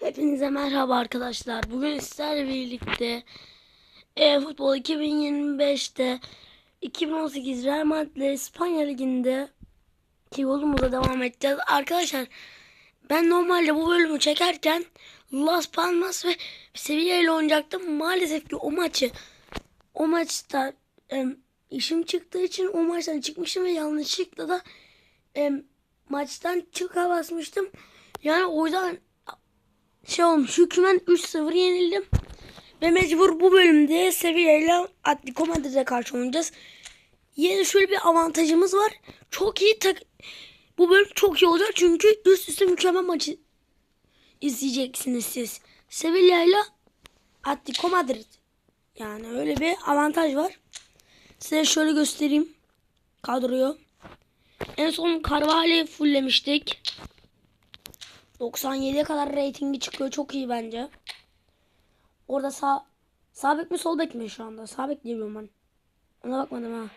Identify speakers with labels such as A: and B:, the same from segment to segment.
A: Hepinize merhaba arkadaşlar. Bugün sizlerle birlikte e, futbol 2025'te 2018 Real Madrid ile İspanya Ligi'nde ki yolumuza devam edeceğiz. Arkadaşlar ben normalde bu bölümü çekerken Las Palmas ve Sevilla ile oynayacaktım. Maalesef ki o maçı o maçta em, işim çıktığı için o maçtan çıkmıştım ve yanlışlıkla da em, maçtan çıka basmıştım. Yani o yüzden şey olmuş. Hükmen 3-0 yenildim. Ve mecbur bu bölümde Sevilla ile Atletico Madrid'e karşı oynayacağız. Yine şöyle bir avantajımız var. Çok iyi tak bu bölüm çok iyi olacak çünkü üst üste mükemmel maçı izleyeceksiniz siz. Sevilla ile Atletico Madrid. Yani öyle bir avantaj var. Size şöyle göstereyim kadroyu. En son Carvalho'yu fulllemiştik. 97'ye kadar reytingi çıkıyor. Çok iyi bence. Orada sağ sağ bek mi sol bek mi şu anda? Sağ bek diyorum ben. Ona bakmadım ha.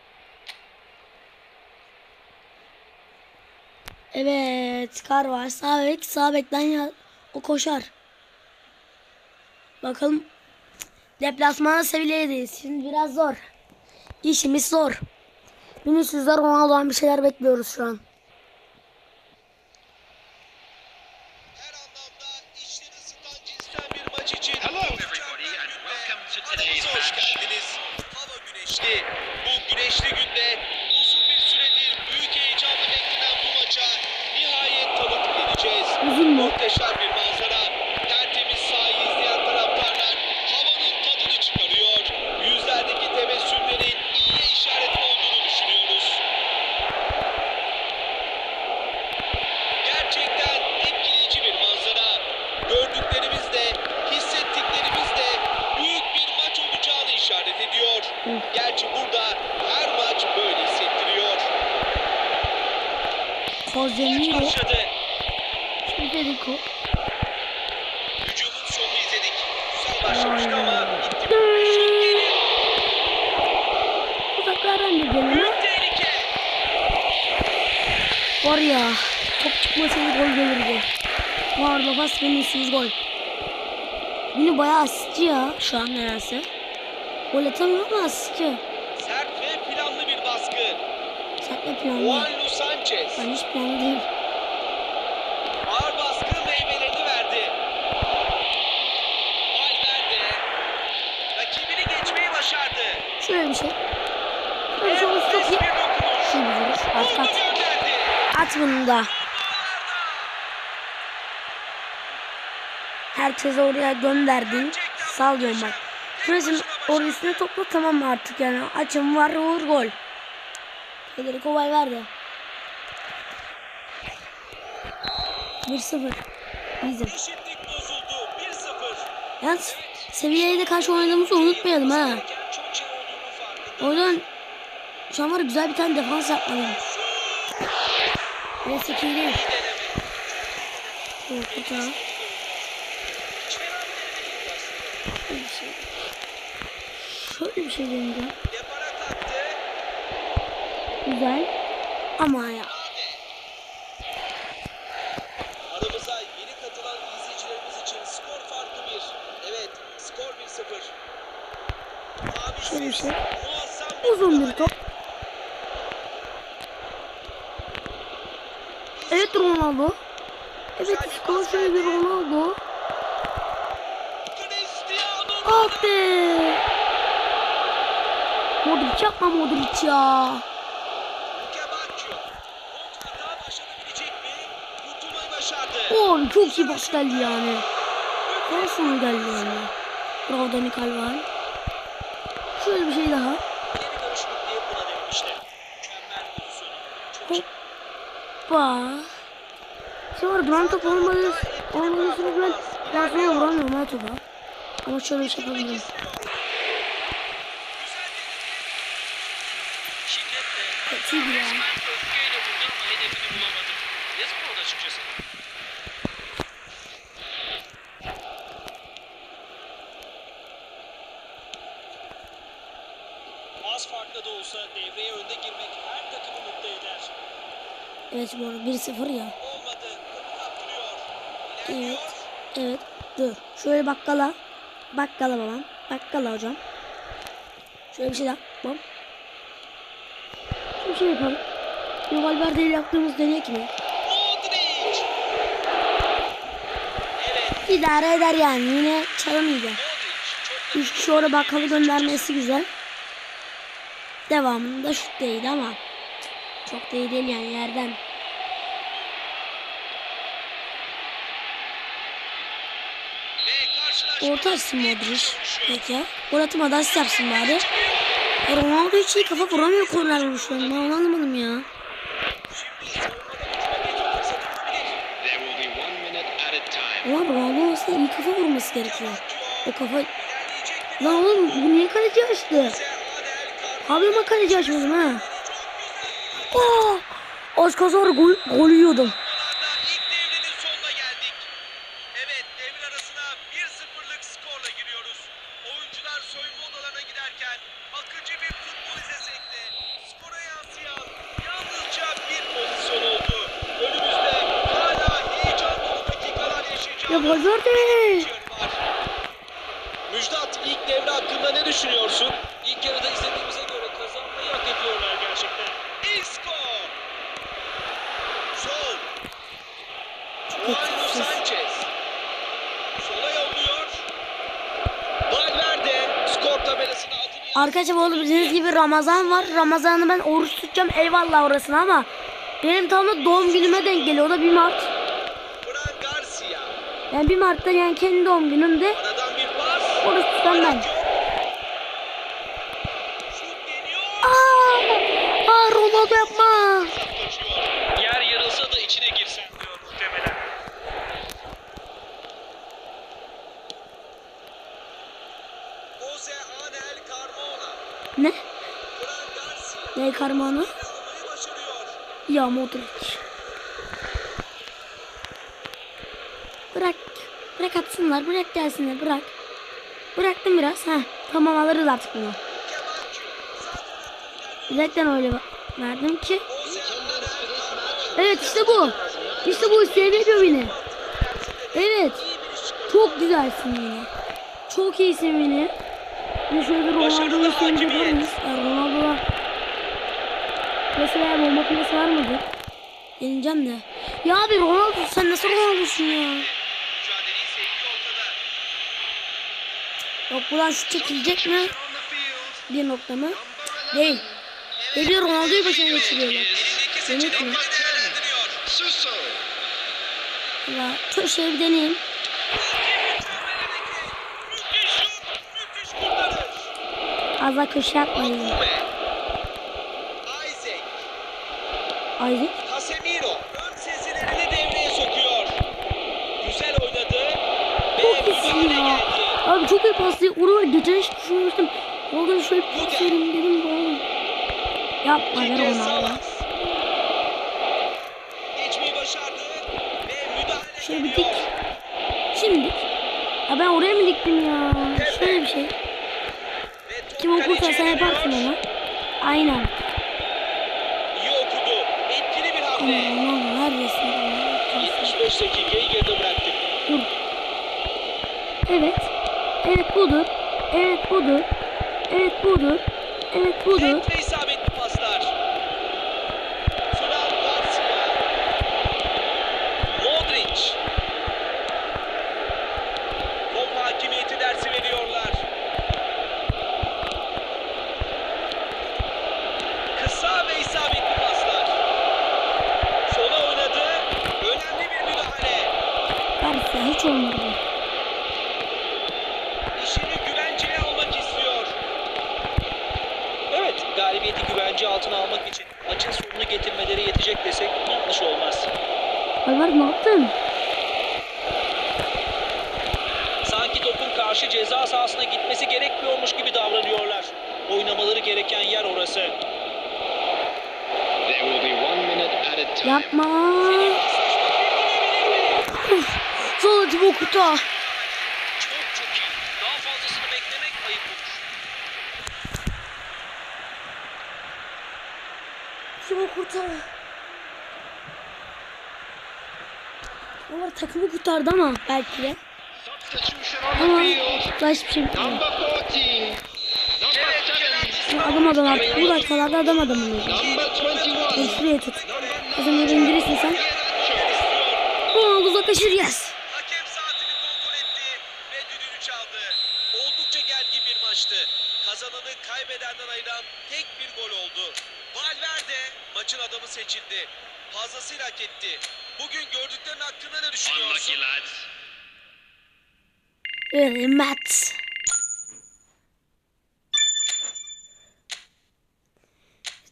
A: Evet, kar var. Sağ bek, sağ bekten ya o koşar. Bakalım. Deplasmana Sevilla'dayız. Şimdi biraz zor. İşimiz zor. Vinicius'lar Ronaldo'dan bir şeyler bekliyoruz şu an.
B: Gördüklerimiz de, hissettiklerimiz de büyük bir maç olacağını işaret ediyor. Gerçi burada her maç böyle hissettiriyor. Maç
A: Kozemiro.
B: başladı.
A: Federico.
B: Hücumun sonunu izledik. Güzel başlamıştı ama bitti. Şut.
A: Uzaklardan deneme.
B: Büyük tehlike.
A: Var ya. Top çıkmasaydı gol gelirdi. Var da bas Vinicius gol. Yine bayağı asistçi ya şu an nedense. Gol atamıyor ama asistçi.
B: Sert ve planlı bir baskı.
A: Sertle planlı.
B: Juanlu Sanchez.
A: Ben hiç planlı değil.
B: Ağır baskı meyvelerini verdi. Valverde rakibini geçmeyi başardı.
A: Şöyle bir şey. Şöyle bir şey
B: bir dokunuş.
A: Şu bir vuruş. At. At bunu da. Herkese oraya gönderdin. Sal diyorum bak. Şurasını oraya üstüne topla tamam artık yani. Açım var vur gol. Federico Valverde. 1-0. Bizim.
B: Eşitlik bozuldu. 1-0.
A: Yalnız seviyeye de karşı oynadığımızı unutmayalım ha.
B: Gereken çok olduğunu farkındayım.
A: O yüzden şu an var güzel bir tane defans yapmalıyım. Neyse ki iyi değil. Orta.
B: Hiç fena bir deneme değildi aslında.
A: Şöyle bir şey. Deneyeceğim. Güzel. Ama ya.
B: Aramıza yeni katılan izleyicilerimiz için skor farklı bir. Evet, skor 1-0. Abi
A: Şöyle bir şey. Uzun bir top. Evet Ronaldo. Evet skor şöyle bir Ronaldo. Ah be. Modric yapma Modric ya. Oğlum çok iyi pas geldi yani. En sonu geldi yani. Bravo Dani Carvajal. Şöyle bir şey daha. Hoppa. Şey var duran top olmadı. Olmadı sürece ben ben vuramıyorum ha topa. Ama şöyle bir şey yapabilirim.
B: Yazık oldu açıkçası. Az farklı da olsa devreye önde girmek her takımı mutlu eder.
A: Evet bu arada 1-0 ya.
B: Olmadı.
A: Evet. Evet. Dur. Şöyle bakkala. Bakkala babam. Bakkala hocam. Şöyle bir şey daha. Bom. Şimdi şey yapalım. İle yaptığımız deneyek mi? İdare eder yani. Yine
B: da
A: Üç kişi orada bakkalı göndermesi güzel. Devamında şut değildi ama çok da iyi değil yani yerden. Orta açsın Modric. Peki. Gol atmadan asist yapsın bari. E Ronaldo hiç iyi kafa vuramıyor korner vuruşlarını. Ben onu anlamadım ya. Aslında iyi kafa vurması gerekiyor. O kafa... Lan oğlum bu niye kaleci açtı? Abi ama kaleci açmadım ha. Oh! Az kazar gol, gol yiyordum.
B: İlk devrinin sonuna
A: Valverde!
B: Müjdat ilk devre hakkında ne düşünüyorsun?
C: İlk yarıda izlediğimize göre kazanmayı hak ediyorlar gerçekten.
B: Isco. Sol. Juan. Sanchez. Sola yolluyor. Valverde skor tabelasına adını
A: Arkadaşlar arada bildiğiniz gibi Ramazan var. Ramazan'ı ben oruç tutacağım eyvallah orasına ama benim tam da doğum günüme denk geliyor. O da 1 Mart. Yani 1 Mart'ta yani kendi doğum günümde oruç tutan ben.
B: Ayak yok. Şut deniyor.
A: Aa, aa Ronaldo yapma.
C: Yer yarılsa da içine girsen diyor muhtemelen.
B: Carmona.
A: Ne? Ne
B: başarıyor.
A: Ya Modric. Bırak. Bırak atsınlar. Bırak gelsinler. Bırak. Bıraktım biraz. Ha. Tamam alırız artık bunu. Bilekten öyle verdim ki. Evet işte bu. İşte bu. Seviyor beni. Evet. Çok güzelsin yine. Çok iyisin yine. Bir şöyle bir Ronaldo'yu
B: Başarılı
A: sevince
B: hakimiyet.
A: miyiz? Ya Ronaldo'da mesela bomba kulesi var mıdır? Deneyeceğim de. Ya abi Ronaldo sen nasıl Ronaldo'sun ya? Yok buradan şut çekilecek mi? Bir nokta mı? Değil. Geliyor Ronaldo'yu başına geçiriyorlar. Demek mi? Ya şu şeyi bir. Az daha köşe.
B: Altuve. Isaac. Casemiro ön sezilerini devreye sokuyor. Güzel oynadı
A: Çok
B: ve müdahale geldi.
A: Abi çok iyi paslıyor. Onu. Geçen hiç düşünmüştüm. Oradan şöyle pas vereyim dedim. oğlum. Yapma ver
B: ve müdahale
A: Şöyle bir dik. Şimdi. Ya ben oraya mı diktim ya? Şöyle bir şey. Kim okursa sen yaparsın onu. Aynen.
B: İyi okudu. Etkili bir
A: Ama
B: hamle.
A: Ronaldo neredesin?
B: 75 dakikayı geride bıraktık.
A: Dur. Evet. Evet budur. Evet budur. Evet budur. Evet budur.
B: Net ve isabetli paslar. Fran Garcia. Modric. Top hakimiyeti dersi veriyorlar. Kısa ve isabetli paslar. Sola oynadı. Önemli bir müdahale.
A: Varsa hiç olmadı.
B: İşini güvenceye almak istiyor. Evet, galibiyeti güvence altına almak için maçın sonunu getirmeleri yetecek desek yanlış olmaz.
A: Alvar ne yaptın?
B: Sanki topun karşı ceza sahasına gitmesi gerekmiyormuş gibi davranıyorlar. Oynamaları gereken yer orası.
D: There will be one minute at a time.
A: Yapma.
B: Paslaşma
A: Uf. Sonra Thibaut Courtois.
B: Çok çok iyi. Daha fazlasını beklemek ayıp olur.
A: Courtois. Onlar takımı kurtardı ama belki de. Ama daha hiçbir şey bitmiyor.
D: Number 14. Number 7.
A: Adam adam artık bu dakikalarda adam adam oluyor.
D: Number 21.
A: Dur şuraya tut. Kızım yeri indirirsin sen. Ronaldo uzaklaşır yes.
B: Hakem saatini kontrol etti ve düdüğünü çaldı. Oldukça gergin bir maçtı. Kazananı kaybedenden ayıran tek bir gol oldu. Valverde maçın adamı seçildi. Fazlasıyla hak etti. Bugün gördüklerin hakkında ne düşünüyorsun?
D: Unlucky
A: Matt.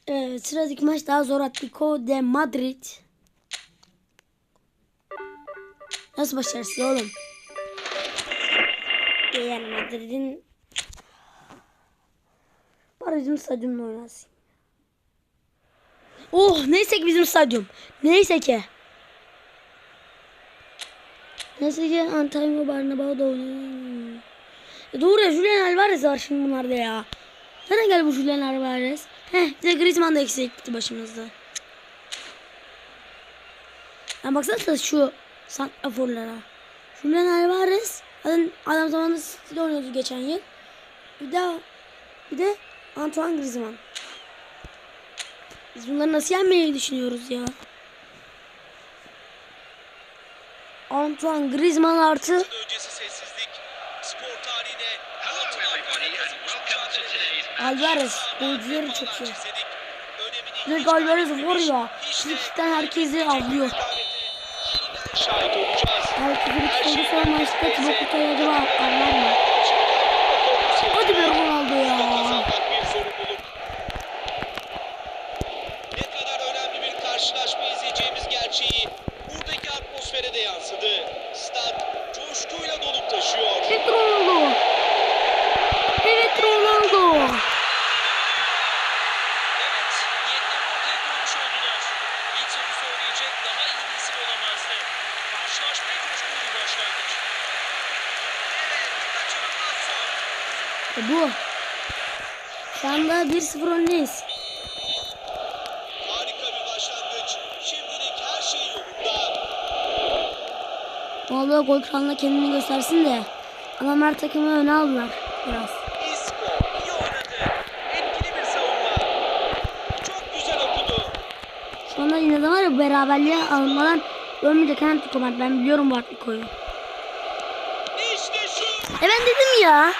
A: Evet, sıradaki maç daha zor. Atletico de Madrid. Nasıl başarısız oğlum? Yani Madrid'in Bari bizim stadyumda oynasın. Oh neyse ki bizim stadyum. Neyse ki. Neyse ki Antalya Barnabau'da oynuyor. E doğru ya Julian Alvarez var şimdi bunlarda ya. Nereden geldi bu Julian Alvarez? Heh bir Griezmann da eksikti başımızda. Ya baksana şu santraforlara. Julian Alvarez adam, adam zamanında City'de oynuyordu geçen yıl. Bir de bir de Antoine Griezmann. Biz bunları nasıl yenmeyi düşünüyoruz ya? Antoine Griezmann artı. Alvarez.
B: Defalar
A: çok iyi.
B: hiç
A: Alvarez.
B: İşte
A: Frikikten herkesi avlıyor. Belki bir oldu sonra maçta Thibaut Courtois acaba anlar mı? Hadi be Ronaldo ya.
B: Kazanmak bir sorumluluk. Ne kadar önemli bir karşılaşma izleyeceğimiz gerçeği buradaki atmosfere de yansıdı. Stat coşkuyla dolup taşıyor.
A: Evet Ronaldo. Evet Ronaldo.
C: Evet, niyetlerini ortaya koymuş oldular. İlk sözü söyleyecek daha iyi bir isim olamazdı. Karşılaşmaya coşkulu bir başlangıç.
B: Kaçınılmaz son.
A: E bu. Şu anda 1-0 öndeyiz.
B: Harika bir başlangıç. Şimdilik her şey yolunda.
A: Ronaldo gol kralına kendini göstersin de. Adamlar takımı öne aldılar biraz. Anda yine de var ya beraberliğe alınmadan ölmeyecek hem Tukomat. Ben biliyorum bu Atletico'yu.
B: İşte şu.
A: E ben dedim ya.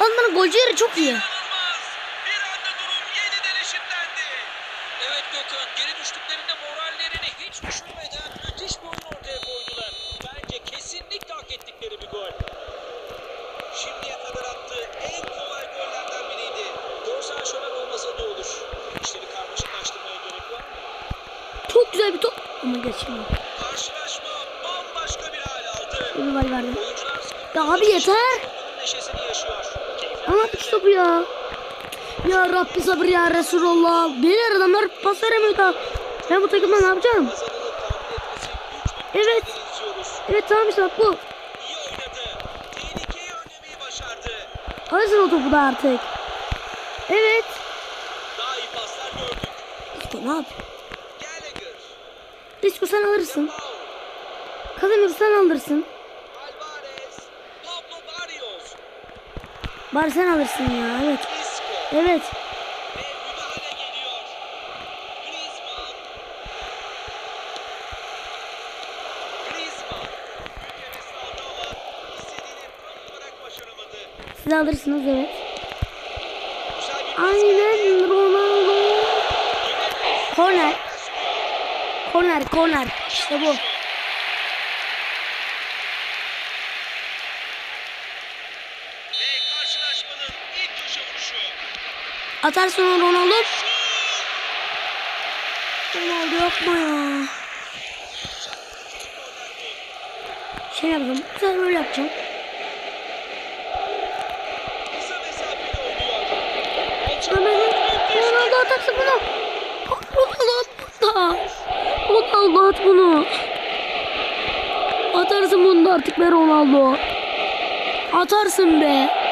A: Adamların golcü yeri çok iyi.
C: Evet Gökhan, geri düştüklerinde morallerini hiç düşürmeden müthiş bir oyun ortaya koydular. Bence kesinlikle hak ettikleri bir gol.
B: Şimdiye kadar attığı en kolay gollerden biriydi. Görsel şölen olmasa da olur. İşleri karmaşıklaştırmaya gerek var mı?
A: Çok güzel bir top. Ama geçmiyor.
B: Karşılaşma bambaşka bir hal aldı.
A: Bir gol verdi.
B: Oyuncular
A: Ya abi yeter. Şu topu ya. Ya Rabbi sabır ya Resulallah. Beyler adamlar pas veremiyor. Ben bu takımda ne yapacağım? Evet. Evet tamam işte bu. Alırsın o topu da artık. Evet.
B: Daha iyi paslar gördük.
A: İşte ne?
B: Gallagher.
A: Disco sen alırsın. Kazanır sen alırsın. Bari sen alırsın ya. Evet. Evet. Siz alırsınız evet. Aynen Ronaldo.
B: Sürüyor.
A: Korner. Korner. İşte bu.
B: Ve karşılaşmanın ilk köşe vuruşu.
A: Atarsın onu Ronaldo.
B: Şut!
A: Ronaldo yapma ya. Şey yapacağım. Sen böyle yapacağım. Ronaldo atarsın bunu. Ronaldo at bunu. Ronaldo at bunu. Atarsın bunu da artık be Ronaldo. Atarsın be.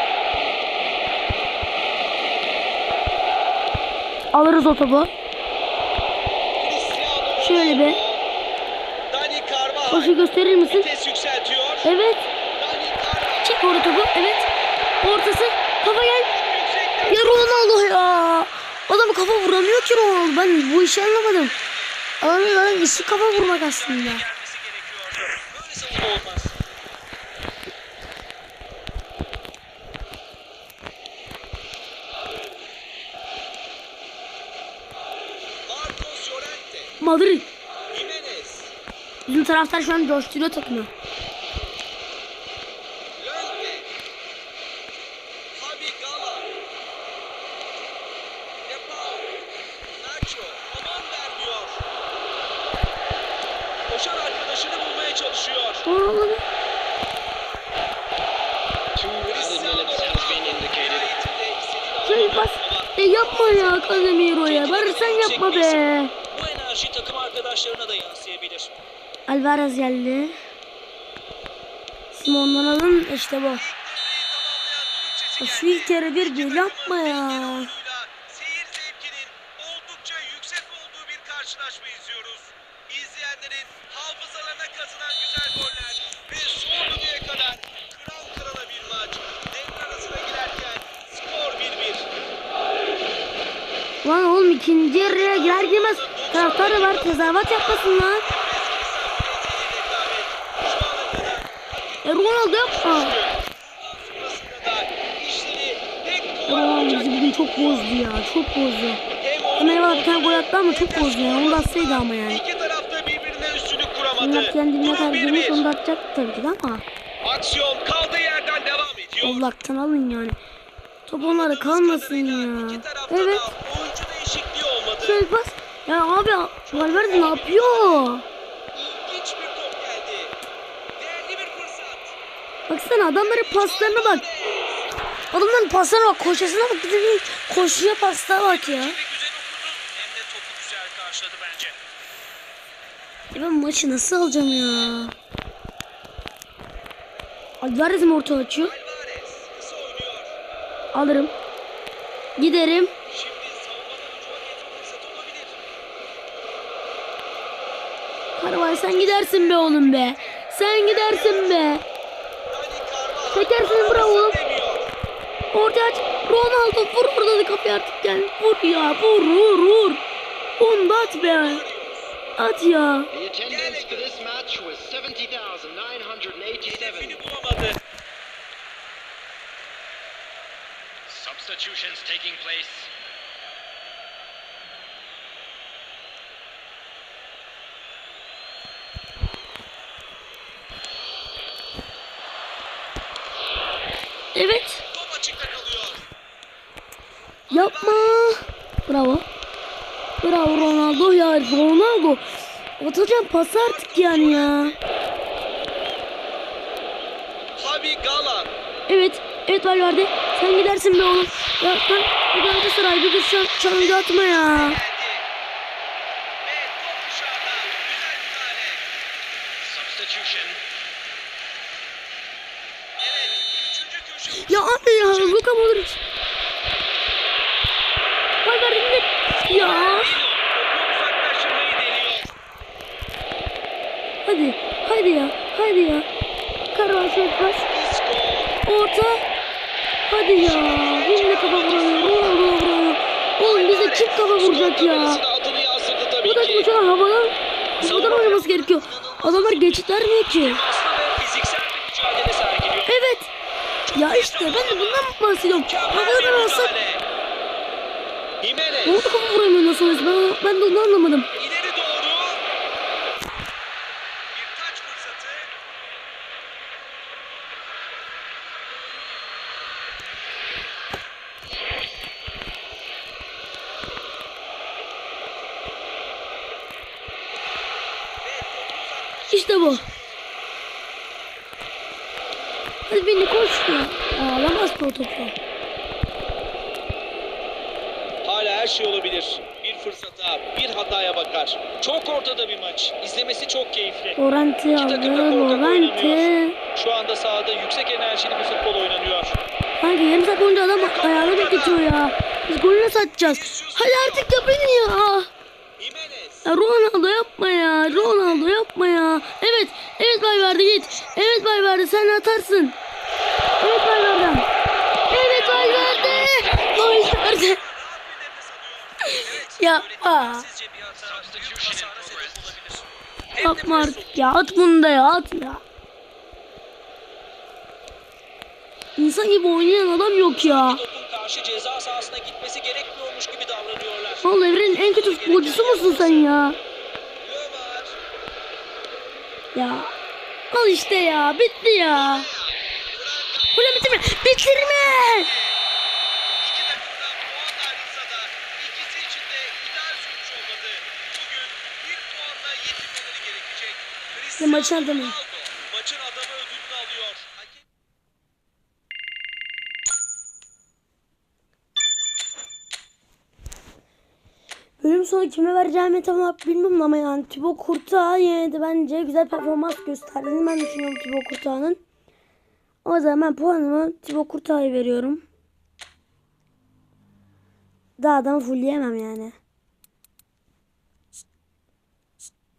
A: Alırız o topu. Şöyle bir. Koşu gösterir misin? Evet. Çek orada topu. Evet. Ortası. Kafa gel. Ya Ronaldo ya. Adam kafa vuramıyor ki Ronaldo. Ben bu işi anlamadım. Adamın adam işi kafa vurmak aslında.
B: Jimenez.
A: Bizim taraftar şu an coşturuyor takımı.
B: Llorente. Javi Gala. De Paul. Nacho. Aman vermiyor. Koşan arkadaşını bulmaya çalışıyor.
A: Ronaldo.
D: Two added
B: Cristiano
D: minutes has been
B: Ronaldo
D: indicated.
B: nihayetinde istediğini
A: Şey
B: alamadı
A: bas.
B: ama
A: E yapma ya Casemiro ya. Bari sen yapma be.
C: Bu enerji takım arkadaşlarına da yansıyabilir.
A: Alvarez geldi. Simon'dan alın işte bu. Ya Şu ilk yarı bir bir yapma ya.
B: Seyir zevkinin oldukça yüksek olduğu bir karşılaşma izliyoruz. İzleyenlerin hafızalarına kazınan güzel goller ve son düdüğe kadar kıran kırana bir maç. Devre arasına girerken skor 1-1.
A: Lan oğlum ikinci yarıya girer girmez. Taraftar da var tezahürat yapmasın lan. E Ronaldo yapma. Bizi bugün çok bozdu ya. Çok bozdu. Hemen bana bir tane gol attı ama çok bozdu ya. Onu da atsaydı ama yani.
B: İki tarafta birbirine üstünlük kuramadı.
A: Bunlar kendine kadar girmiş
B: 1-1.
A: onu da atacak tabii ki ama.
B: Aksiyon kaldığı yerden devam ediyor.
A: Allah'tan alın yani. Top onlara kalmasın ya. Evet. Şöyle pas. Ya abi Valverde ne yapıyor?
B: İlginç bir top geldi. Değerli bir fırsat.
A: Baksana adamların paslarına bak. Adamların paslarına bak. Koşasına bak. Bir de bir koşuya paslar bak ya. E ben maçı nasıl alacağım ya? Alvarez mi orta açıyor? Alırım. Giderim. Karabay sen gidersin be oğlum be. Sen gidersin be. Çekersin bravo. Orta aç. Ronaldo vur orada da kapıyı artık gel. Vur ya vur vur vur. Onu da at be. At ya.
D: The attendance for this match was 70,987.
B: Hedefini bulamadı.
D: Substitutions taking place.
A: Evet.
B: Top açıkta kalıyor.
A: Yapma. Bravo. Bravo Ronaldo ya. Ronaldo. Atacağım pas artık yani ya.
B: Javi Gala.
A: Evet. Evet Valverde. Sen gidersin be oğlum. Ya sen bu Galatasaray bir kız çal- çalınca atma ya. Ya abi ya. Luka Modric. Valverde indir. Ya. Hadi. Hadi ya. Hadi ya. Pas.
B: Isco.
A: Orta. Hadi ya. Yine kafa vuramıyor. Ronaldo vuramıyor. Oğlum bize kim kafa vuracak ya? Bu da
B: ki.
A: şu an havadan havadan oynaması gerekiyor. Adamlar geçit vermiyor ki. Evet. Ya işte ben de bundan bahsediyorum. Havadan
B: müdahale. Jimenez.
A: Orada kafa vuramıyor nasıl oluyorsa ben, ben de onu anlamadım.
B: İleri doğru. Bir taç fırsatı.
A: İşte bu. Hadi beni koş ya. Ağlamaz o topu.
B: Her şey olabilir. Bir fırsata, bir hataya bakar.
C: Çok ortada bir maç. İzlemesi çok keyifli. İki
A: aldı.
C: oynamıyor. Şu anda sahada yüksek enerjili bir futbol oynanıyor.
A: Kanka yarım saat boyunca adam ayağını bekletiyor ya. Biz golü nasıl atacağız? Hadi artık yapın ya. Ya Ronaldo yapma ya. Ronaldo yapma ya. Evet. Evet Evet Bayverdi git. Evet Bayverdi sen atarsın. Evet Bayverdi. Evet Bayverdi. Bayverdi. Ya aa.
C: Sizce bir hata büyük hasara sebep olabilir. Hem
A: Yapma
C: press
A: artık ya. At bunu da ya. At ya. İnsan gibi oynayan adam yok ya.
C: topun karşı ceza sahasına gitmesi gerekmiyormuş gibi davranıyorlar.
A: Vallahi evrenin en kötü futbolcusu musun sen ya? Ya. Al işte ya. Bitti ya. Ulan bitirme. Bitirme.
B: İki takımdan puan ayrılsa da ikisi için de ideal sonuç olmadı. Bugün bir puanla yetinmeleri gerekecek.
A: Ya maçın adamı.
B: Maçın adamı ödülünü alıyor.
A: Bölüm sonu kime vereceğimi tam bilmiyorum ama yani Thibaut Courtois yine de bence güzel performans gösterdiğini ben düşünüyorum Thibaut Courtois'ın. O zaman ben puanımı Thibaut Courtois'a veriyorum. Daha adamı fullleyemem yani.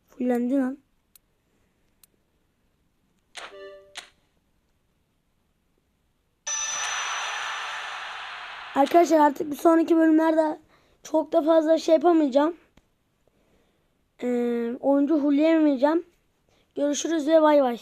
A: Fullendi lan. Arkadaşlar artık bir sonraki bölümlerde çok da fazla şey yapamayacağım. Ee, oyuncu hulleyemeyeceğim. Görüşürüz ve bay bay.